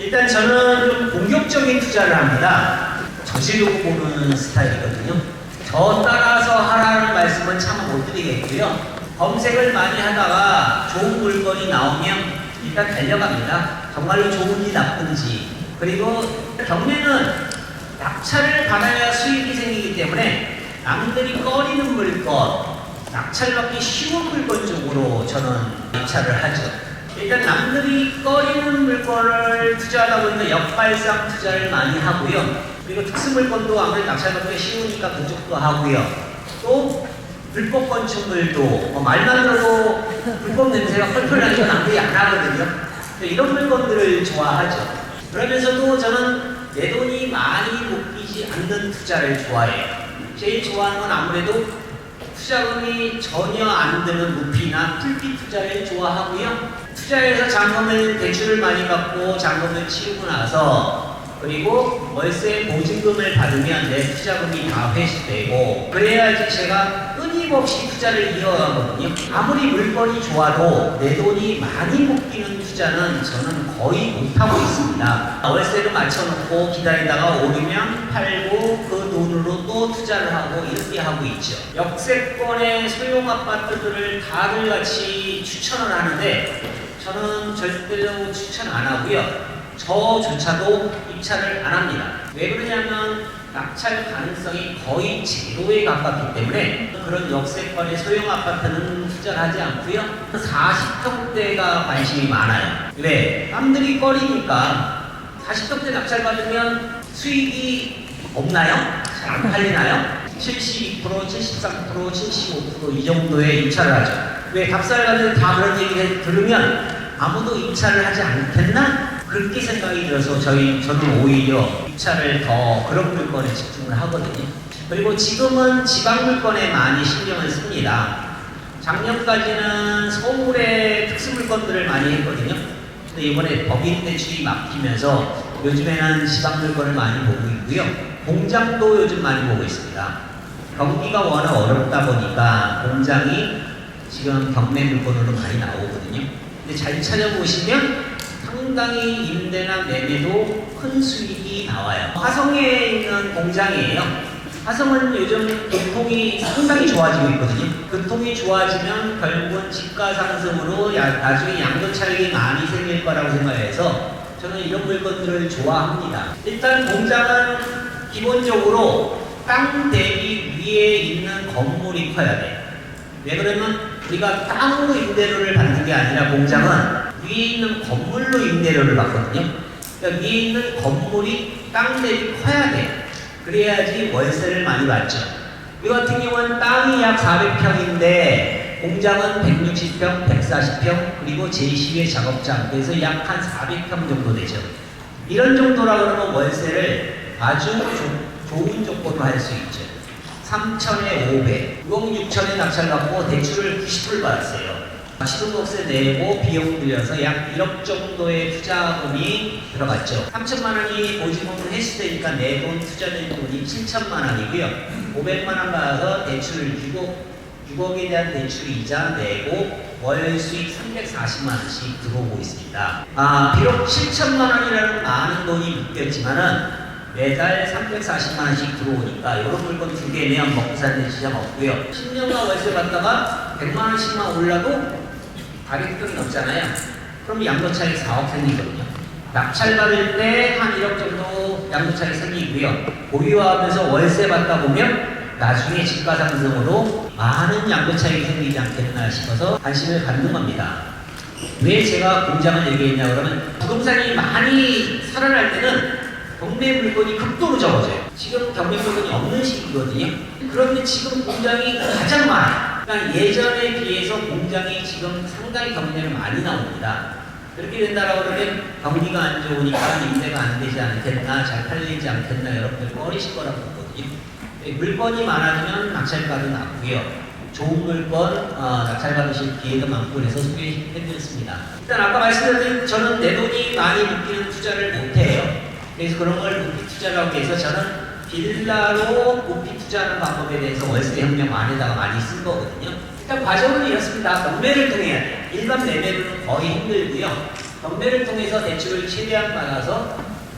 일단 저는 좀 공격적인 투자를 합니다. 저지르고 보는 스타일이거든요. 저 따라서 하라는 말씀은 참 못 드리겠고요. 검색을 많이 하다가 좋은 물건이 나오면 일단 달려갑니다. 정말로 좋은지 나쁜지. 그리고 경매는 낙찰을 받아야 수익이 생기기 때문에 남들이 꺼리는 물건, 낙찰받기 쉬운 물건 쪽으로 저는 낙찰을 하죠. 일단 남들이 꺼리는 물건을 투자하다 보니까 역발상 투자를 많이 하고요. 그리고 특수 물건도 아무래도 낙찰받기 쉬우니까 그쪽도 하고요. 또 불법 건축물도 뭐 말만 들어도 불법 냄새가 펄펄 나니까 남들이 안 하거든요. 이런 물건들을 좋아하죠. 그러면서도 저는 내 돈이 많이 묶이지 않는 투자를 좋아해요. 제일 좋아하는 건 아무래도 투자금이 전혀 안 드는 무피나 풀비 투자를 좋아하고요. 투자해서 잔금을 대출을 많이 받고 잔금을 치르고 나서 그리고 월세 보증금을 받으면 내 투자금이 다 회수되고 그래야지 제가 끊임없이 투자를 이어가거든요. 아무리 물건이 좋아도 내 돈이 많이 묶이는 투자는 저는 거의 못하고 있습니다. 월세를 맞춰놓고 기다리다가 오르면 팔고 그 돈으로 또 투자를 하고 이렇게 하고 있죠. 역세권의 소형 아파트들을 다들 같이 추천을 하는데 저는 절대로 추천 안 하고요. 저조차도 입찰을 안 합니다. 왜 그러냐면 낙찰 가능성이 거의 제로에 가깝기 때문에 그런 역세권의 소형 아파트는 투자를 하지 않고요. 40평대가 관심이 많아요. 왜? 남들이 꺼리니까 40평대 낙찰 받으면 수익이 없나요? 잘 안 팔리나요? 72%, 73%, 75%이 정도의 입찰을 하죠. 왜 답사를 가는 다 그런 얘기를 들으면 아무도 입찰을 하지 않겠나? 그렇게 생각이 들어서 저희 저는 오히려 입찰을 더 그런 물건에 집중을 하거든요. 그리고 지금은 지방 물건에 많이 신경을 씁니다. 작년까지는 서울의 특수 물건들을 많이 했거든요. 근데 이번에 법인 대출이 막히면서 요즘에는 지방 물건을 많이 보고 있고요. 공장도 요즘 많이 보고 있습니다. 경기가 워낙 어렵다 보니까 공장이 지금 경매 물건으로 많이 나오거든요. 근데 잘 찾아보시면 상당히 임대나 매매도 큰 수익이 나와요. 화성에 있는 공장이에요. 화성은 요즘 교통이 상당히 좋아지고 있거든요. 교통이 좋아지면 결국은 집가 상승으로 야- 나중에 양도 차익이 많이 생길 거라고 생각해서 저는 이런 물건들을 좋아합니다. 일단 공장은 기본적으로 땅 대비 위에 있는 건물이 커야 돼요. 왜 그러면 우리가 땅으로 임대료를 받는 게 아니라 공장은 위에 있는 건물로 임대료를 받거든요. 그러니까 위에 있는 건물이 땅 대비 커야 돼요. 그래야지 월세를 많이 받죠. 이 같은 경우는 땅이 약 400평인데 공장은 160평, 140평 그리고 제2의 작업장 그래서 약 한 400평 정도 되죠. 이런 정도라 그러면 월세를 아주 조- 좋은 조건으로 할 수 있죠. 3천에 500, 6억 6천에 낙찰받고 대출을 90불 받았어요. 시도록세 내고 비용 들여서 약 1억 정도의 투자금이 들어갔죠. 3천만 원이 보증금으로 회수되니까 내 돈 투자된 돈이 7천만 원이고요. 500만 원 받아서 대출을 주고 6억에 대한 대출 이자 내고 월 수익 340만 원씩 들어오고 있습니다. 아, 비록 7천만 원이라는 많은 돈이 묶였지만은 매달 340만 원씩 들어오니까 이런 물건 두개 내면 먹고 사는 시장 없고요. 10년간 월세 받다가 100만 원씩만 올라도 가격등이 없잖아요. 그럼 양도차익 4억 생기거든요. 낙찰 받을 때 한 1억 정도 양도차익 생기고요. 보유하면서 월세 받다 보면 나중에 집가 상승으로 많은 양도 차익이 생기지 않겠나 싶어서 관심을 갖는 겁니다. 왜 제가 공장을 얘기했냐 그러면 부동산이 많이 살아날 때는 경매 물건이 극도로 적어져요. 지금 경매 물건이 없는 시기거든요. 그런데 지금 공장이 가장 많아요. 그러니까 예전에 비해서 공장이 지금 상당히 경매를 많이 나옵니다. 그렇게 된다라고 그러면 경기가 안 좋으니까 임대가 안 되지 않겠나, 잘 팔리지 않겠나 여러분들 꺼리실 거라고 보거든요. 예, 물건이 많아지면 낙찰가도 낮고요. 좋은 물건 어, 낙찰 받으실 기회가 많고 그래서 소개해드렸습니다. 일단 아까 말씀드린 저는 내 돈이 많이 묶이는 투자를 못해요. 그래서 그런 걸 무피 투자라고 해서 저는 빌라로 무피 투자하는 방법에 대해서 월세 혁명 안에다가 많이 쓴 거거든요. 일단 과정은 이렇습니다. 경매를 통해야 돼요. 일반 매매는 거의 힘들고요. 경매를 통해서 대출을 최대한 받아서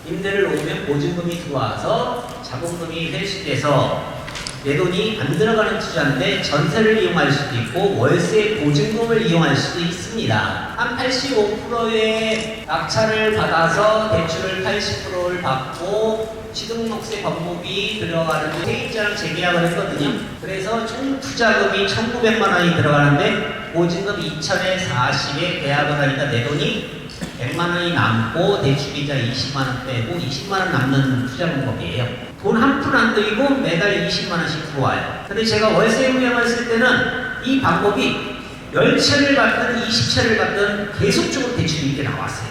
임대를 놓으면 보증금이 들어와서 자본금이 회수돼서 내 돈이 안 들어가는 투자인데 전세를 이용할 수도 있고 월세 보증금을 이용할 수도 있습니다. 한 85%의 낙찰을 받아서 대출을 80%를 받고 취등록세 법무비 들어가는데 세입자랑 재계약을 했거든요. 그래서 총 투자금이 1,900만 원이 들어가는데 보증금 2,000에 40에 계약을 하니까 내 돈이 100만 원이 남고 대출이자 20만 원 빼고 20만 원 남는 투자 방법이에요. 돈 한 푼 안 들이고 매달 20만 원씩 들어와요. 근데 제가 월세 운영을 쓸 때는 이 방법이 10채를 받든 20채를 받든 계속적으로 대출이 이렇게 나왔어요.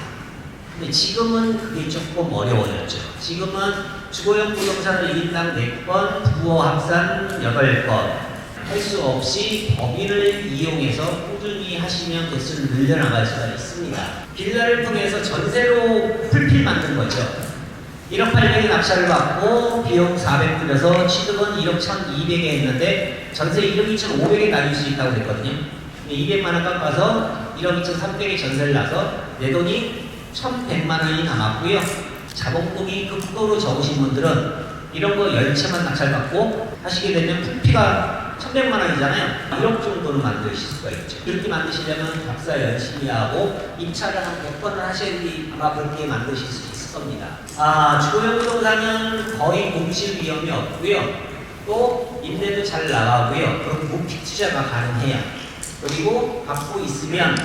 지금은 그게 조금 어려워졌죠. 지금은 주거용 부동산을 1인당 4건, 부호 합산 8건, 할 수 없이 법인을 이용해서 꾸준히 하시면 개수를 늘려나갈 수가 있습니다. 빌라를 통해서 전세로 풀필 만든 거죠. 1억 800에 낙찰을 받고 비용 400 들여서 취득은 1억 1200에 했는데 전세 1억 2500에 나눌 수 있다고 그랬거든요. 200만 원 깎아서 1억 2300에 전세를 나서 내 돈이 1100만 원이 남았고요. 자본금이 극도로 적으신 분들은 이런 거 10채만 낙찰받고 하시게 되면 부피가 1100만 원이잖아요. 1억 정도는 만드실 수가 있죠. 그렇게 만드시려면 박사 열심히 하고 입찰을 한 100번을 하셔야지 아마 그렇게 만드실 수 있을 겁니다. 아, 주거용 부동산은 거의 공실 위험이 없고요. 또 임대도 잘 나가고요. 그리고 무픽 투자가 가능해요. 그리고 갖고 있으면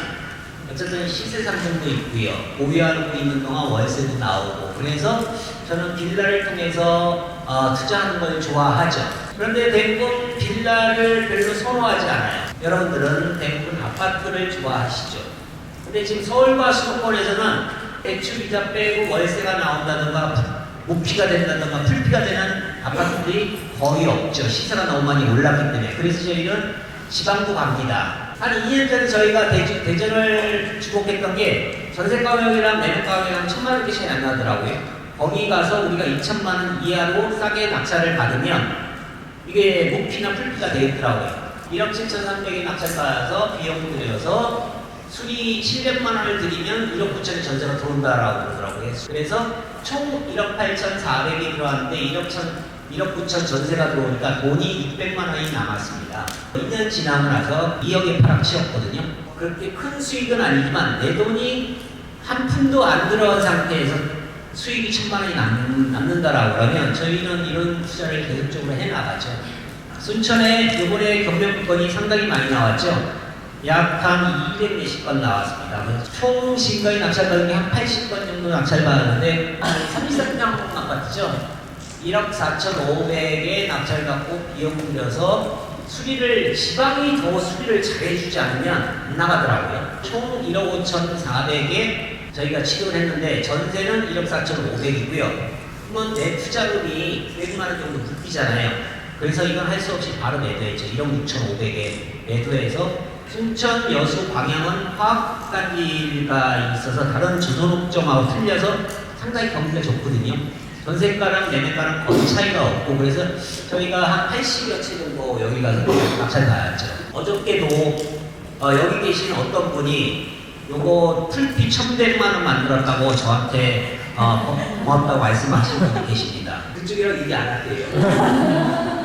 어쨌든 시세 상승도 있고요. 보유하고 있는 동안 월세도 나오고 그래서 저는 빌라를 통해서 어, 투자하는 걸 좋아하죠. 그런데 대부분 빌라를 별로 선호하지 않아요. 여러분들은 대부분 아파트를 좋아하시죠. 근데 지금 서울과 수도권에서는 대출이자 빼고 월세가 나온다든가 무피가 된다든가 풀피가 되는 아파트들이 거의 없죠. 시세가 너무 많이 올랐기 때문에. 그래서 저희는 지방도 갑니다. 한 2년 전에 저희가 대전, 대전을 주목했던 게 전세 가격이랑 매매 가격이랑 천만 원밖에 차이 안 나더라고요. 거기 가서 우리가 2천만 원 이하로 싸게 낙찰을 받으면 이게 무피나 풀피가 되겠더라고요. 1억 7천3백에 낙찰받아서 비용 들여서 수리 700만 원을 드리면 1억 9천의 전세가 들어온다라고 그러더라고요. 그래서 총 1억 8천4백이 들어왔는데 1억 1천 1억 9천 전세가 들어오니까 돈이 600만 원이 남았습니다. 2년 지나고 나서 2억에 팔아 치웠거든요. 그렇게 큰 수익은 아니지만 내 돈이 한 푼도 안 들어간 상태에서 수익이 천만 원이 남, 남는다라고 하면 저희는 이런 투자를 계속적으로 해나가죠. 순천에 이번에 경매권이 상당히 많이 나왔죠. 약한 200 몇십 건 나왔습니다. 총 신거의 낙찰받은 게 한 80건 정도 낙찰받았는데 한 33명 아파트죠. 1억 4,500에 낙찰받고 비용 들여서 수리를 지방이 더 수리를 잘해주지 않으면 안 나가더라고요. 총 1억 5,400에 저희가 취급을 했는데 전세는 1억 4,500이고요. 그러면 내 투자금이 100만 원 정도 붙이잖아요. 그래서 이건 할 수 없이 바로 매도했죠. 1억 6,500에 매도해서 순천 여수 광양은 화학단지가 있어서 다른 주소록점하고 틀려서 상당히 경기가 좋거든요. 전세가랑 매매가랑 거의 차이가 없고 그래서 저희가 한 80여 채 정도 여기 가서 낙찰 받았죠. 어저께도 어, 여기 계신 어떤 분이 요거 풀피 1100만 원 만들었다고 저한테 어, 고- 고맙다고 말씀하시는 분이 계십니다. 그쪽이랑 얘기 안 할게요.